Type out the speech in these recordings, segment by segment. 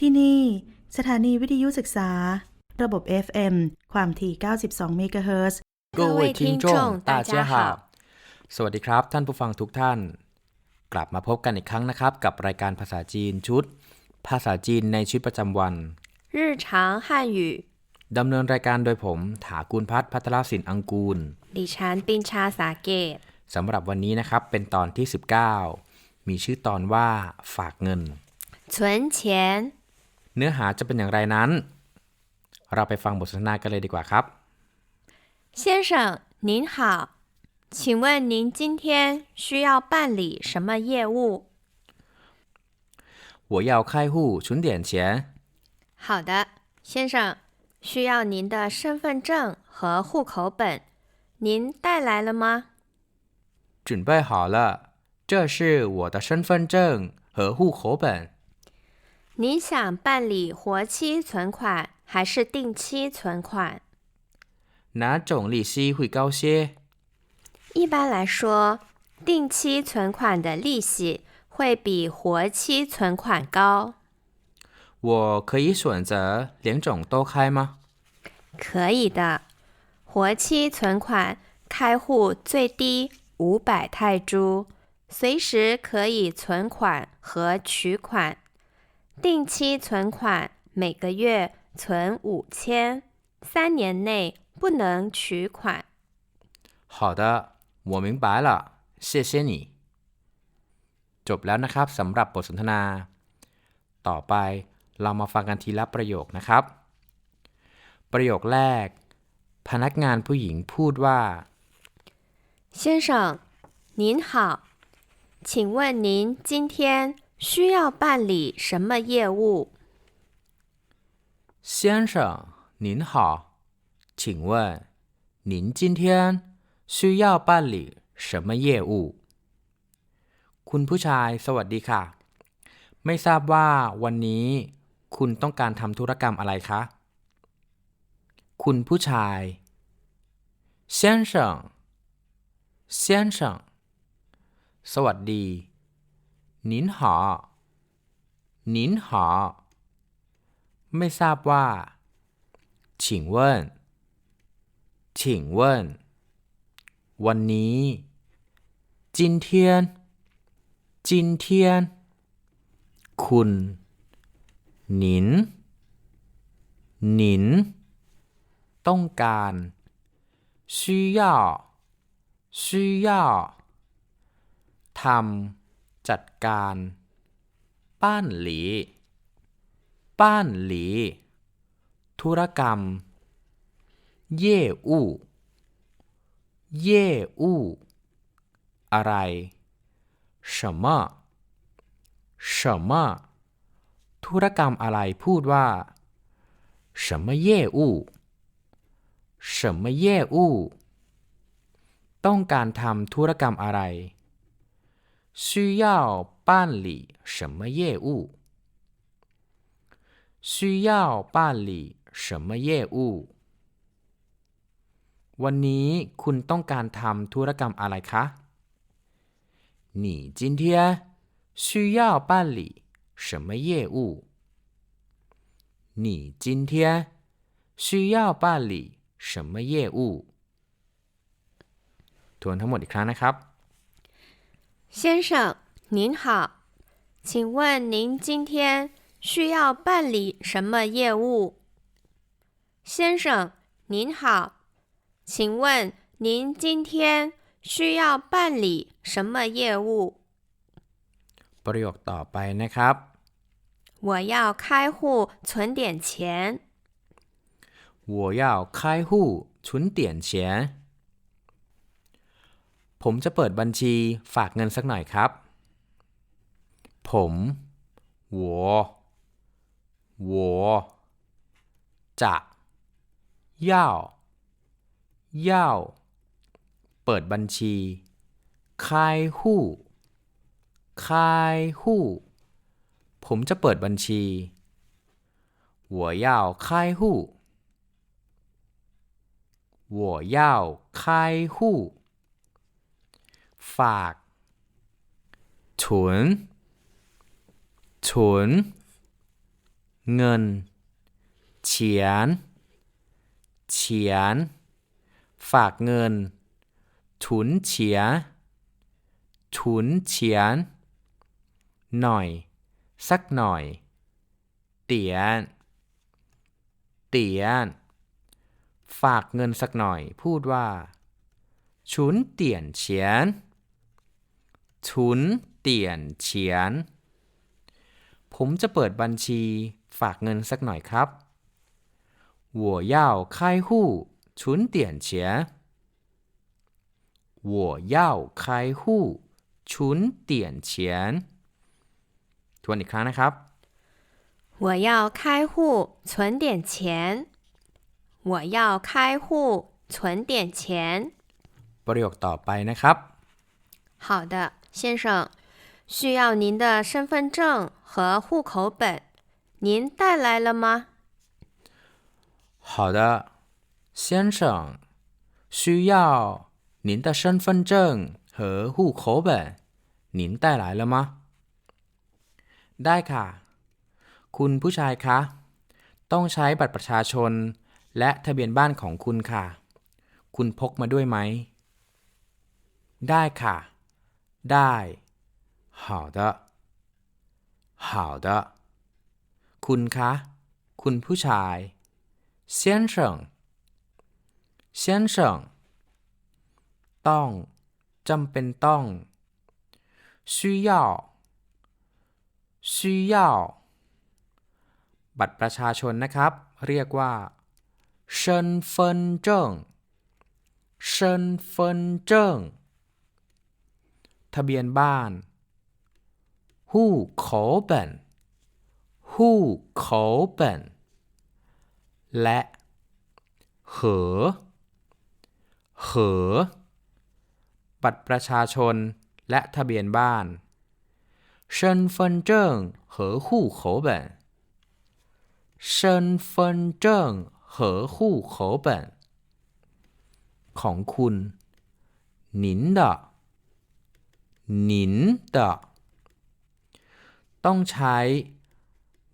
ที่นี่ สถานีวิทยุศึกษา ระบบ FM ความถี่ 92 เมกะเฮิรตซ์ 各位听众大家好สวัสดีครับ ท่านผู้ฟังทุกท่าน กลับมาพบกันอีกครั้งนะครับ กับรายการภาษาจีนชุด ภาษาจีนในชีวิตประจำวัน 日常汉语 ดำเนินรายการโดยผม ถากูลพัฒน์พัทรศิลป์อังกูล ดิฉันปินชาสาเกต สำหรับวันนี้นะครับ เป็นตอนที่ 19 มีชื่อตอนว่า ฝากเงิน 存钱 เนื้อหาจะเป็นอย่างไรนั้น เราไปฟังบทสนทนากันเลยดีกว่าครับ 先生您好请问您今天需要办理什么业务我要开户存点钱好的先生需要您的身份证和户口本您带来了吗准备好了这是我的身份证和户口本 你想办理活期存款还是定期存款哪种利息会高些？一般来说，定期存款的利息会比活期存款高。我可以选择两种都开吗？可以的，活期存款开户最低五百泰铢，随时可以存款和取款。定期存款每个月存五千，三年内不能取款。好的，我明白了，谢谢你。จบแล้วนะครับสำหรับบทสนทนา ต่อไปเรามาฟังกันทีละประโยคนะครับ ประโยคแรก พนักงานผู้หญิงพูดว่า 先生，您好，请问您今天 需要办理什么业务？先生，您好，请问您今天需要办理什么业务？คุณผู้ชาย สวัสดีค่ะ ไม่ทราบว่าวันนี้ คุณต้องการทำธุรกรรมอะไรคะ คุณผู้ชาย先生先生สวัสดี 您好您好ไม่ทราบว่า请问请问วันนี้今天今天คุณ您您ต้องการ需要需要ทำ จัดการป้านหลีป้านหลี ธุรกรรม เย่อู้เย่อู้อะไร什么什么ธุรกรรมอะไรพูดว่า什么业务什么业务ต้องการทำธุรกรรมอะไร 需要办理什么业务需要办理什么业务วันนี้คุณต้องการทำธุรกรรมอะไรคะ你今天需要办理什么业务你今天需要办理什么业务ทวนทั้งหมดอีกครั้งนะครับ 先生，您好，请问您今天需要办理什么业务？先生，您好，请问您今天需要办理什么业务？ ประโยคต่อไปนะครับ 我要开户存点钱。我要开户存点钱 ผมจะเปิดบัญชีฝากเงินสักหน่อยครับ ผม我我จะ要要เปิดบัญชี开户开户ผมจะเปิดบัญชี我要开户我要开户 ฝาก存存เงิน เฉียน เฉียน ฝากเงินถุนเฉียถุนเฉียน หน่อย สักหน่อย เตียน เตียน ฝากเงินสักหน่อย พูดว่า ฉุนเตียนเฉียน ฉุนเตียนเฉียน ผมจะเปิดบัญชีฝากเงินสักหน่อยครับ我要开户存点钱我要开户存点钱ทวนอีกครั้งนะครับ 我要开户存点钱。我要开户存点钱。 ประโยคต่อไปนะครับ 好的， 先生，需要您的身份证和户口本，您带来了吗？好的，先生，需要您的身份证和户口本，您带来了吗？ได้ค่ะ คุณผู้ชายคะ ต้องใช้บัตรประชาชน และทะเบียนบ้านของคุณค่ะ คุณพกมาด้วยไหม ได้ค่ะ ได้好的好的คุณคะ คุณผู้ชาย 先生先生ต้อง จำเป็นต้อง 需要需要บัตรประชาชนนะครับ เรียกว่า身份证身份证 ทะเบียนบ้าน户口本户口本และเหอเหอ บัตรประชาชน และทะเบียนบ้าน身份证和户口本身份证和户口本ของคุณ您的 您的ต้องใช้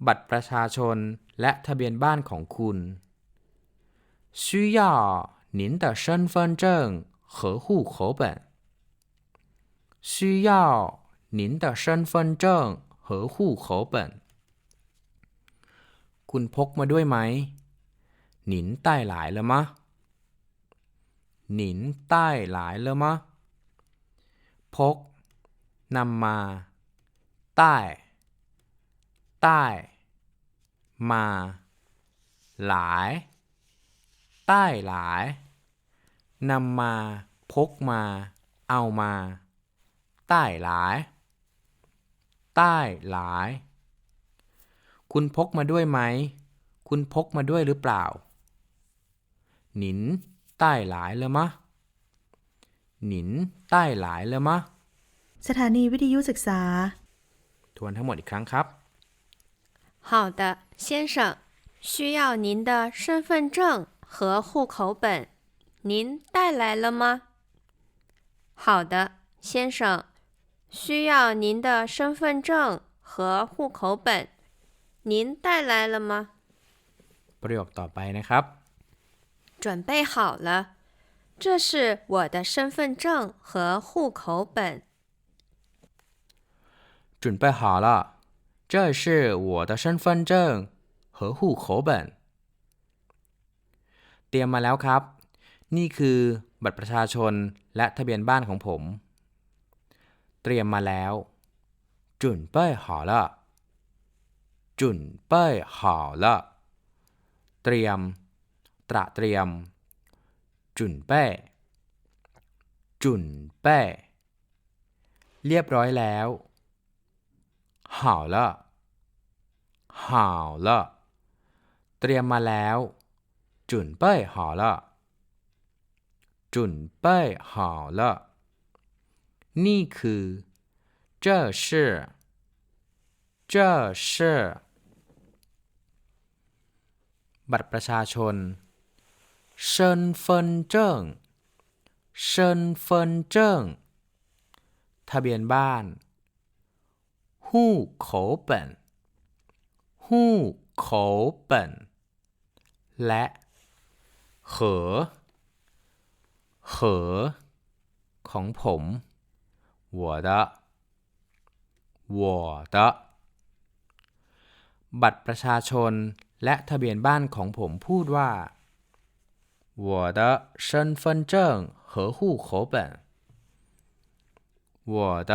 บัตรประชาชน และทะเบียนบ้านของคุณ需要您的身份证和户口本需要您的身份证和户口本คุณพกมาด้วยไหมหนินใต้หลายแล้วมะหนินใต้หลายแล้วมะพก นำมา ใต้ ใต้ มา หลาย ใต้หลายนำมา พกมา เอามา ใต้หลาย ใต้หลาย คุณพกมาด้วยไหม คุณพกมาด้วยหรือเปล่า หนิน ใต้หลายเลยมะ หนิน ใต้หลายเลยมะ สถานีวิทยุศึกษา ทวนทั้งหมดอีกครั้งครับ 好的，先生，需要您的身份证和户口本，您带来了吗？好的，先生，需要您的身份证和户口本，您带来了吗？ ประโยคต่อไปนะครับ 准备好了，这是我的身份证和户口本。 准备好了，这是我的身份证和户口本。เตรียมมาแล้วครับ นี่คือบัตรประชาชนและทะเบียนบ้านของผม เตรียมมาแล้ว准备好了准备好了เตรียม ตระเตรียม准备准备เรียบร้อยแล้ว 好了好了เตรียมมาแล้ว准备好了准备好了นี่คือ这是这是บัตรประชาชน身份证身份证ทะเบียนบ้าน 户口本户 口本และเหอเหอของผม我的我的บัตรประชาชนและทะเบียนบ้านของผมพูดว่า我的身份证和户口本我的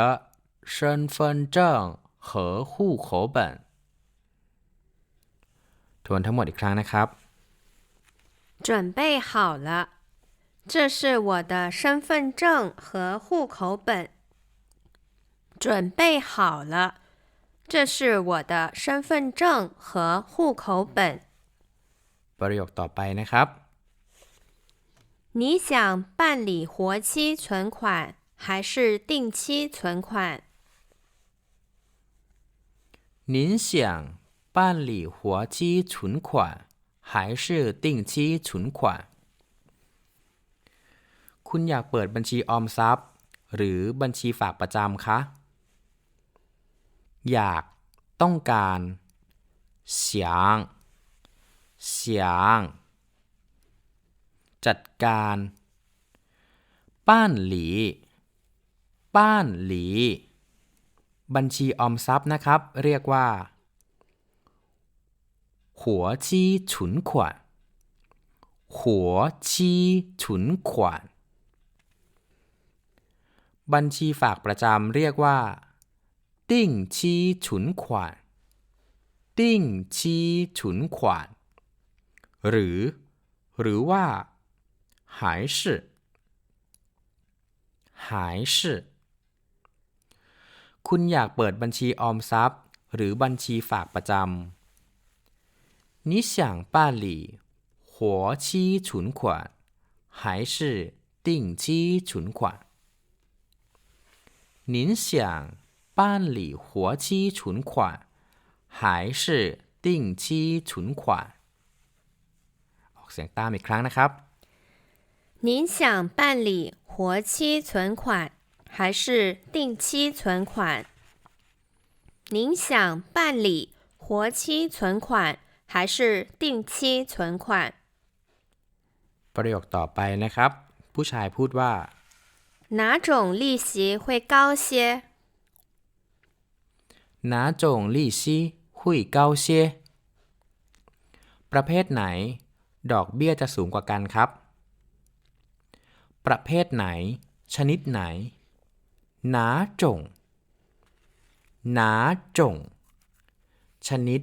身份证 和户口本ทวนทั้งหมดอีกครั้งนะครับ 准备好了，这是我的身份证和户口本。准备好了，这是我的身份证和户口本。 ประโยคต่อไปนะครับ 你想办理活期存款还是定期存款？ 您想办理活期存款还是定期存款คุณอยากเปิดบัญชีออมทรัพย์ หรือบัญชีฝากประจำคะ อยากต้องการ想想จัดการป้านหลีป้านหลี บัญชีออมทรัพย์นะครับ เรียกว่า หัวชี้ฉุนขวัญหัวชี้ฉุนขวัญบัญชีฝากประจำเรียกว่า ติ้งชี้ฉุนขวัญติ้งชี้ฉุนขวัญหรือ หรือว่าหาย是หาย是 คุณอยากเปิดบัญชีออมทรัพย์ หรือบัญชีฝากประจำ你想办理活期存款还是定期存款您想办理活期存款还是定期存款ออกเสียงตามอีกครั้งนะครับ 您想办理活期存款 还是定期存款？您想办理活期存款还是定期存款？ ประโยคต่อไปนะครับ ผู้ชายพูดว่า 哪种利息会高些？哪种利息会高些ประเภทไหน ดอกเบี้ยจะสูงกว่ากันครับ ประเภทไหน ชนิดไหน หนาจงนาจงชนิด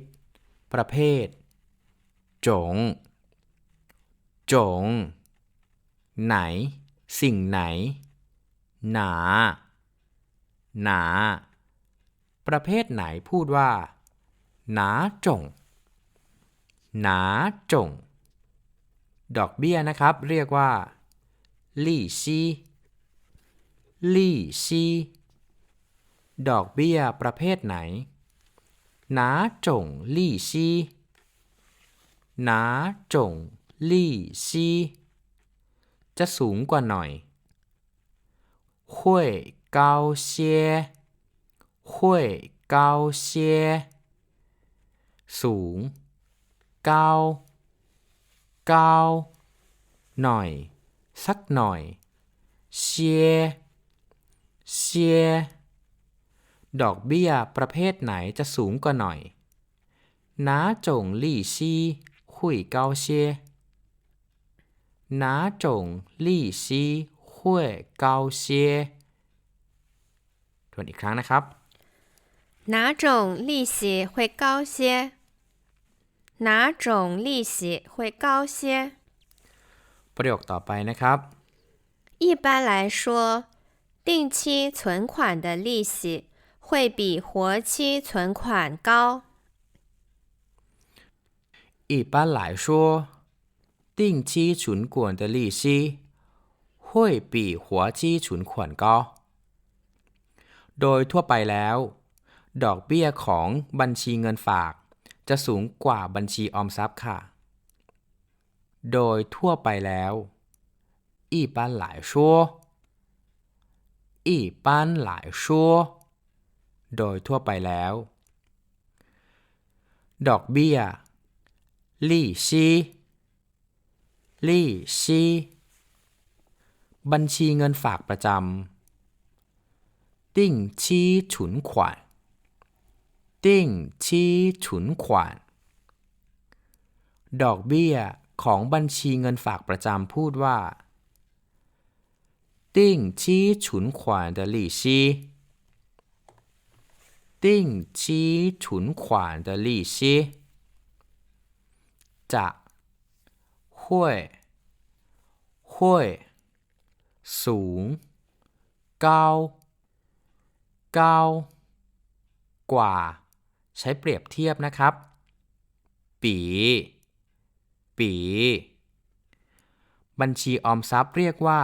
ประเภท จง จง ไหน สิ่งไหน หนา หนา ประเภทไหนพูดว่า หนาจง หนาจง ดอกเบี้ยนะครับ เรียกว่า ลี่ซี ลี่ซีดอกเบี้ยประเภทไหนหนาจงลี่ซีหนาจงลี่ซีจะสูงกว่าหน่อยห่วยเกาเซียห่วเกาเซียสูงเกาเกาหน่อย สักหน่อยเซีย เชียดอกเบี้ยประเภทไหนจะสูงกว่าหน่อย哪种利息会高些哪种利息会高些ทวนอีกครั้งนะครับ 哪种利息会高些？哪种利息会高些？ ประโยคต่อไปนะครับ 一般来说， 定期存款的利息会比活期存款高。一般来说，定期存款的利息会比活期存款高。โดยทั่วไปแล้ว ดอกเบี้ยของบัญชีเงินฝาก จะสูงกว่าบัญชีออมทรัพย์ค่ะ โดยทั่วไปแล้ว一般来说 อีปานหลายชัวโดยทั่วไปแล้ว ดอกเบี้ยลี่ซีลี่ซีบัญชีเงินฝากประจำติ้งชี้ฉุนขวานติ้งชีฉุนขวานดอกเบี้ยของบัญชีเงินฝากประจำพูดว่า 定期存款的利息定期存款的利息จะ会会สูง高高กว่า ใช้เปรียบเทียบนะครับ ปีปี บัญชีออมทรัพย์เรียกว่า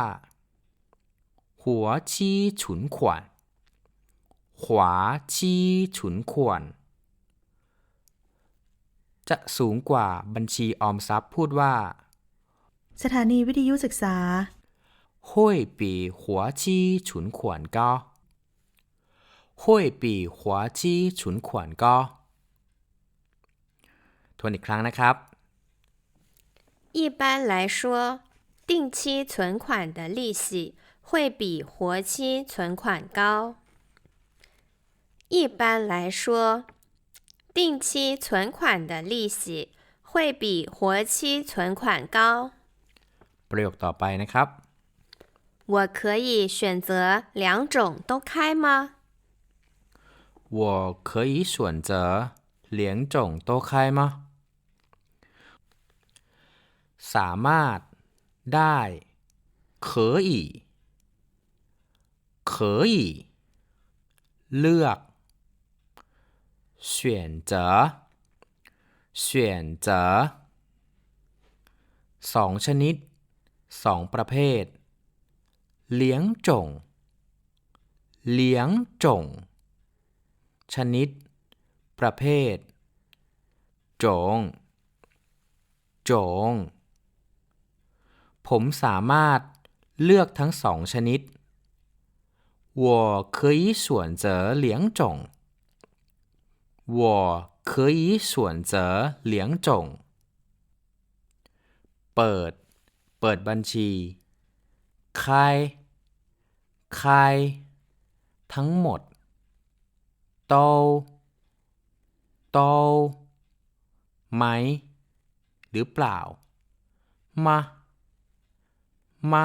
หัวชี้ฉุนขวนขวาชี้ฉุนขวน จะสูงกว่าบัญชีออมทรัพย์พูดว่า สถานีวิทยุศึกษา 会比活期存款高，会比活期存款高。ทวนอีกครั้งนะครับ 一般来说，定期存款的利息 会比活期存款高。一般来说，定期存款的利息会比活期存款高。 ประโยคต่อไปนะครับ 我可以选择两种都开吗？我可以选择两种都开吗สามารถ ได้ 可以 可以เลือก选择选择สองชนิด สองประเภท เลี้ยงจง เลี้ยงจง ชนิด ประเภท จง จง ผมสามารถเลือกทั้งสองชนิด 我可以选择两种我可以选择两种เปิด เปิดบัญชี开开ทั้งหมด โต โต ไหม หรือเปล่า มา มา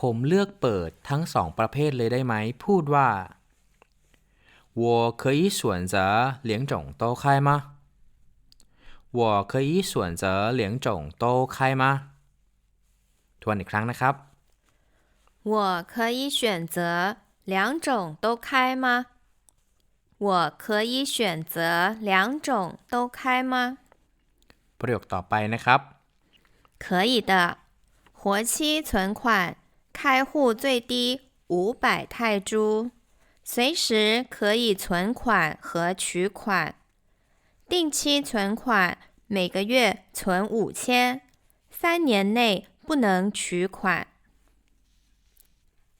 ผมเลือกเปิดทั้งสองประเภทเลยได้ไหม พูดว่า我可以选择两种都开吗我可以选择两种都开吗ทวนอีกครั้งนะครับ 我可以选择两种都开吗？我可以选择两种都开吗？ ประโยคต่อไปนะครับ 可以的。活期存款 开户最低五百泰铢，随时可以存款和取款。定期存款每个月存五千，三年内不能取款。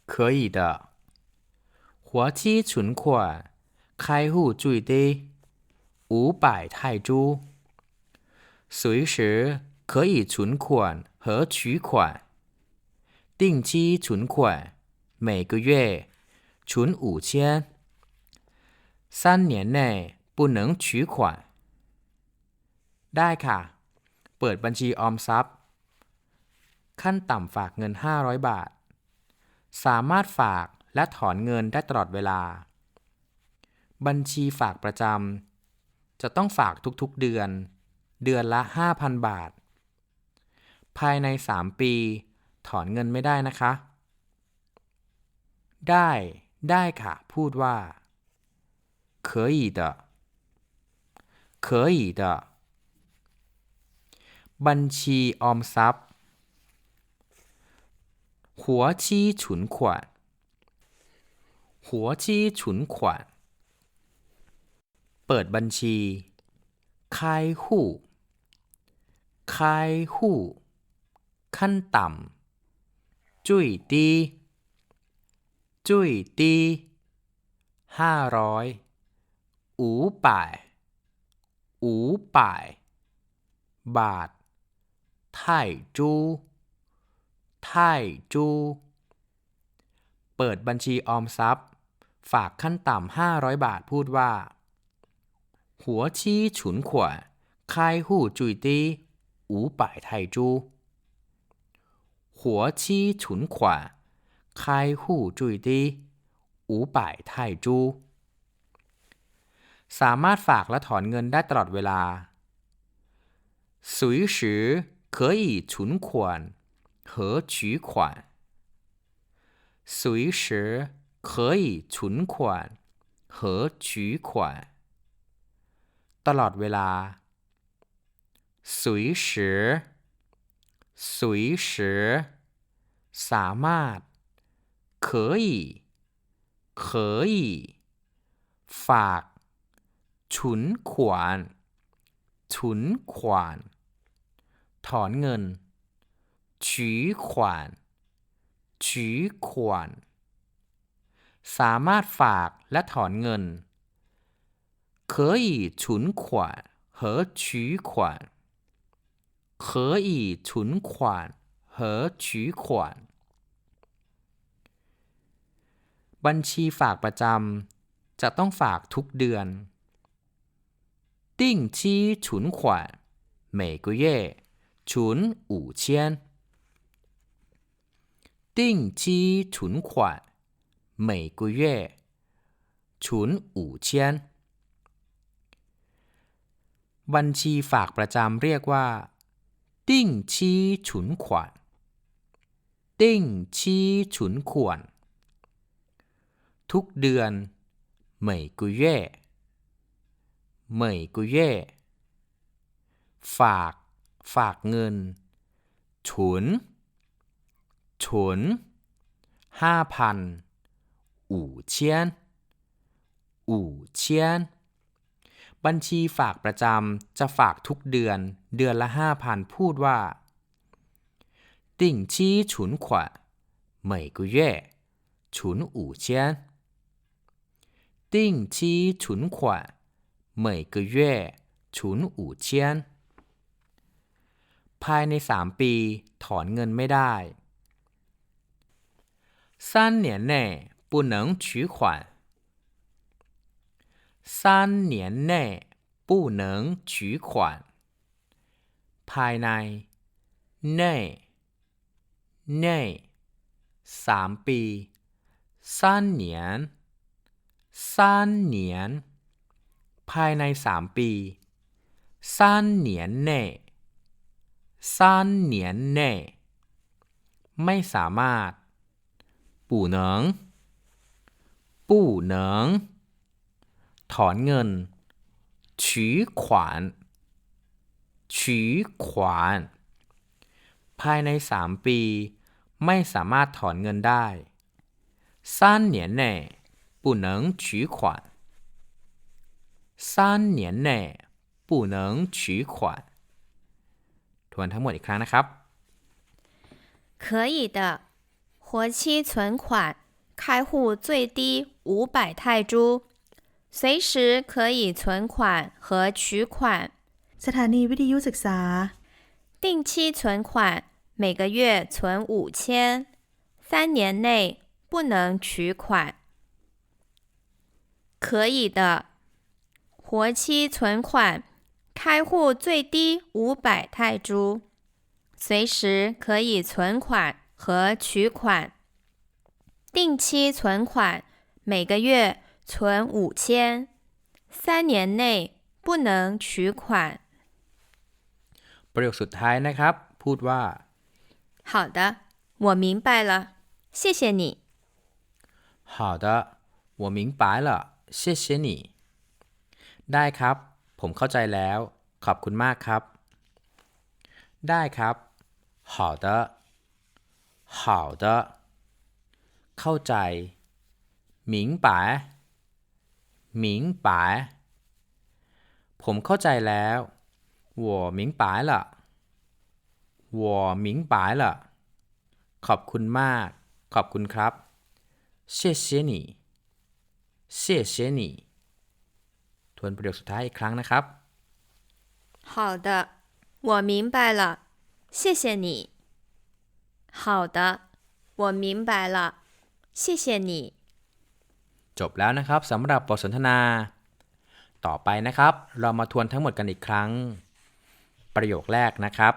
可以的。活期存款开户最低五百泰铢，随时可以存款和取款。定期存款每个月存五千，三年内不能取款。ได้ค่ะ เปิดบัญชีออมทรัพย์ ขั้นต่ำฝากเงิน 500 บาท สามารถฝากและถอนเงินได้ตลอดเวลา บัญชีฝากประจำ จะต้องฝากทุกๆเดือน เดือนละ 5,000 บาท ภายใน 3 ปี ถอนเงินไม่ได้นะคะ ได้ ได้ค่ะ พูดว่า可以的可以的บัญชีออมทรัพย์ หัวชี้ฉุนขวานหัวชี้ฉุนขวานเปิดบัญชีคายหู่คายหู่ขั้นต่ำ จุ้ยตี จุ้ยตีห้าร้อยอูป่ายอูป่าย บาท ไทจูไทจู เปิดบัญชีออมทรัพย์ ฝากขั้นต่ำห้าร้อยบาทพูดว่า หัวชี้ฉุนขวาคายหู่จุย หัวชี้ฉุนขว开户最低五百泰铢สามารถฝากและถอนเงินได้ตลอดเวลา随时可以存款和取款随时可以存款和取款ตลอดเวลา随时 随时สามารถ可以可以ฝากฉุนขวานฉุนขวาน ถอนเงิน取款取款สามารถฝากและถอนเงิน可以存款和取款 可以存款和取款บัญชีฝากประจำจะต้องฝากทุกเดือน定期存款每个月存五千定期存款每个月存五千บัญชีฝากประจำเรียกว่า 定期存款定期存款ทุกเดือน每个月每个月ฝาก ฝากเงินฉุนฉุนห้าพันอู่เชียนอู่เชียน บัญชีฝากประจำจะฝากทุกเดือน เดือนละห้าพันพูดว่า定期存款每个月存五千定期存款每个月存五千ภายในสามปี ถอนเงินไม่ได้三年内不能取款 三年内不能取款ภายในในในสามปี三年三年ภายในสามปี三年内三年内ไม่สามารถ不能不能 ถอนเงิน取款取款ภายในสามปี ไม่สามารถถอนเงินได้三年内不能取款三年内不能取款ทวนทั้งหมดอีกครั้งนะครับ 可以的，活期存款开户最低五百泰铢， 随时可以存款和取款。 สถานีวิทยุศึกษา 定期存款每个月存五千，三年内不能取款。可以的，活期存款开户最低五百泰铢，随时可以存款和取款。定期存款每个月 存五千，三年内不能取款。 ประโยคสุดท้ายนะครับ พูดว่า 好的，我明白了，谢谢你。好的我明白了谢谢你ได้ครับ ผมเข้าใจแล้ว ขอบคุณมากครับ ได้ครับ好的好的เข้าใจ明白 明白ผมเข้าใจแล้ว我明白了我明白了ขอบคุณมาก ขอบคุณครับ谢谢你谢谢你ทวนประโยคสุดท้ายอีกครั้งนะครับ 好的，我明白了，谢谢你。好的，我明白了，谢谢你。 จบแล้วนะครับสำหรับบทสนทนา ต่อไปนะครับ เรามาทวนทั้งหมดกันอีกครั้ง ประโยคแรกนะครับ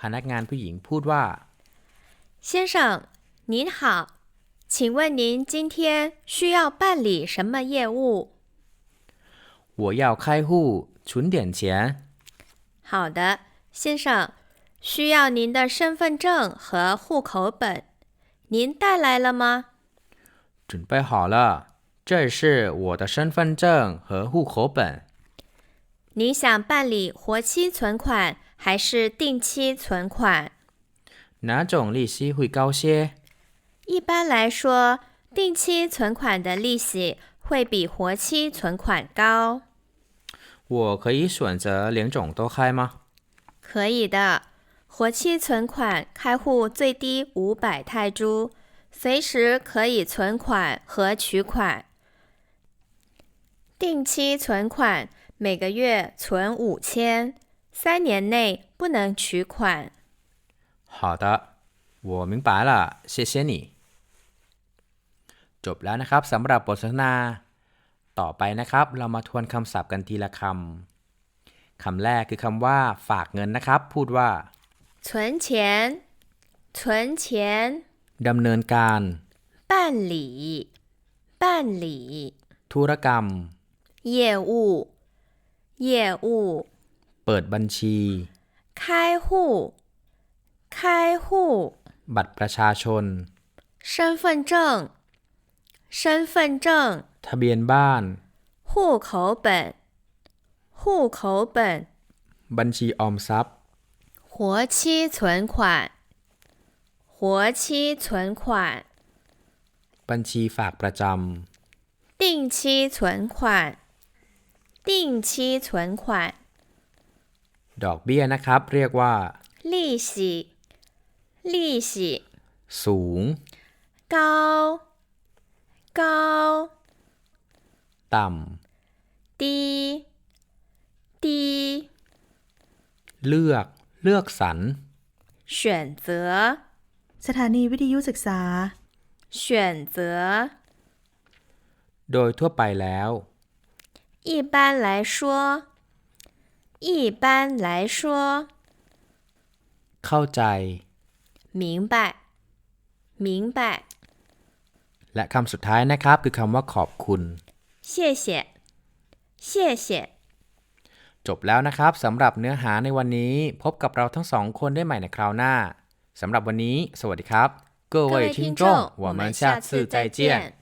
พนักงานผู้หญิงพูดว่า 先生，您好，请问您今天需要办理什么业务？我要开户存点钱好的，先生，需要您的身份证和户口本，您带来了吗？准备好了 这是我的身份证和户口本你想办理活期存款还是定期存款？哪种利息会高些一般来说，定期存款的利息会比活期存款高。我可以选择两种都开吗可以的，活期存款开户最低五百泰铢，随时可以存款和取款。定期存款每个月存五千，三年内不能取款。好的我明白了谢谢你จบแล้วนะครับสำหรับบทสนทนา ต่อไปนะครับ เรามาทวนคำศัพท์กันทีละคำคำแรกคือคำว่า ฝากเงินนะครับ พูดว่า 存钱，存钱， ดำเนินการ 办理，办理， ธุรกรรม 业务，业务， เปิดบัญชี 开户，开户。 บัตรประชาชน 身份证，身份证， ทะเบียนบ้าน 户口本，户口本， บัญชีออมทรัพย์ 活期存款，活期存款， บัญชีฝากประจ 定期存款， 定期存款， ำ ดอกเบี้ยนะครับ เรียกว่า 利息，利息， สูง 高，高， ต่ 低，低， ำ เลือก เลือกสรร 选择， สถานีวิทยุศึกษา 选择。 โดยทั่วไปแล้ว 一般来说，一般来说， เข้าใจ 明白，明白， และคำสุดท้ายนะครับ คือคำว่าขอบคุณ 谢谢，谢谢。 จบแล้วนะครับสำหรับเนื้อหาในวันนี้ พบกับเราทั้งสองคนได้ใหม่ในคราวหน้าสำหรับวันนี้ สวัสดีครับ各各位位听众听众，我们我们下次下次再再见见。